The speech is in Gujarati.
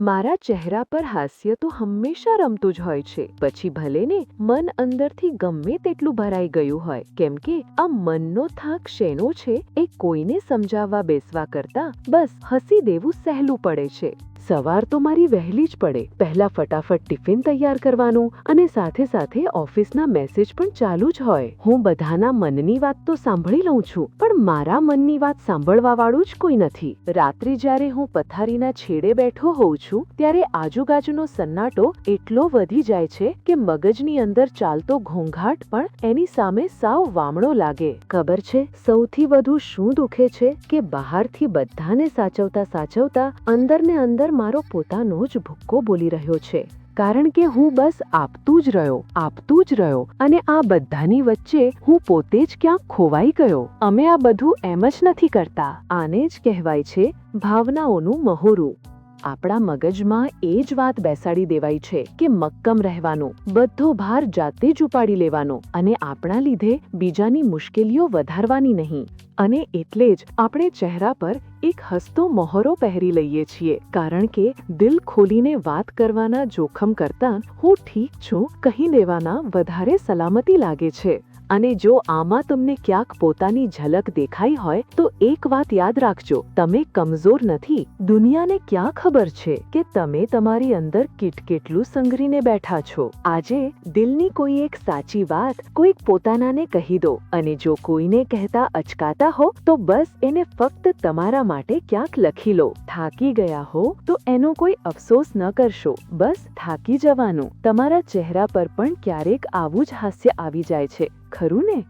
મારા ચહેરા પર હાસ્ય તો હંમેશા રમતું જ હોય છે. પછી ભલે ને મન અંદરથી ગમે તેટલું ભરાઈ ગયું હોય, કેમ કે આ મનનો થાક શેનો છે એ કોઈને સમજાવવા બેસવા કરતા બસ હસી દેવું સહેલું પડે છે. સવાર તો મારી વહેલી જ પડે. પહેલા ફટાફટ ટિફિન તૈયાર કરવાનું અને સાથે સાથે ઓફિસના મેસેજ પણ ચાલુ જ હોય. હું બધાના મનની વાત તો સાંભળી લઉં છું, પણ મારા મનની વાત સાંભળવા વાળું જ કોઈ નથી. રાત્રે જ્યારે હું પથારીના છેડે બેઠો હોઉં છું, ત્યારે આજુબાજુનો સન્નાટો એટલો વધી જાય છે કે મગજની અંદર ચાલતો ઘોંઘાટ પણ એની સામે સાવ વામણો લાગે. ખબર છે, સૌથી વધુ શું દુખે છે કે બહારથી બધાને સાચવતા સાચવતા અંદર મારો પોતાનો જ ભૂક્કો બોલી રહ્યો છે. કારણ કે હું બસ આપતું જ રહ્યો, આપતું જ રહ્યો અને આ બધાની વચ્ચે હું પોતે જ ક્યાંક ખોવાઈ ગયો. અમે આ બધું એમ જ નથી કરતા. આને જ કહેવાય છે ભાવનાઓનું મહોરું. આપણા મગજમાં એ જ વાત બેસાડી દેવાઈ છે કે મક્કમ રહેવાનું, બધો ભાર જાતે જ ઉપાડી લેવાનો અને આપણા લીધે બીજાની મુશ્કેલીઓ વધારવાની નહીં. અને એટલે જ આપણે ચહેરા પર એક હસતો મોહરો પહેરી લઈએ છીએ. કારણ કે દિલ ખોલીને વાત કરવાના જોખમ કરતાં હું ઠીક છું કહી દેવાના વધારે સલામતી લાગે છે. અને જો આમાં તમને ક્યાંક પોતાની ઝલક દેખાઈ હોય, તો એક વાત યાદ રાખજો. તમે કમજોર નથી. દુનિયાને ક્યાં ખબર છે કે તમે તમારી અંદર કીટ કેટલું સંઘરીને બેઠા છો? આજે દિલની કોઈ એક સાચી વાત કોઈક પોતાનાને કહી દો અને જો કોઈને કહેતા અચકાતા હો, તો બસ એને ફક્ત તમારા માટે ક્યાંક લખી લો. થાકી ગયા હો, તો એનો કોઈ અફસોસ ન કરશો. બસ થાકી જવાનું. તમારા ચહેરા પર પણ ક્યારેક આવું જ હાસ્ય આવી જાય છે. ખરું ને?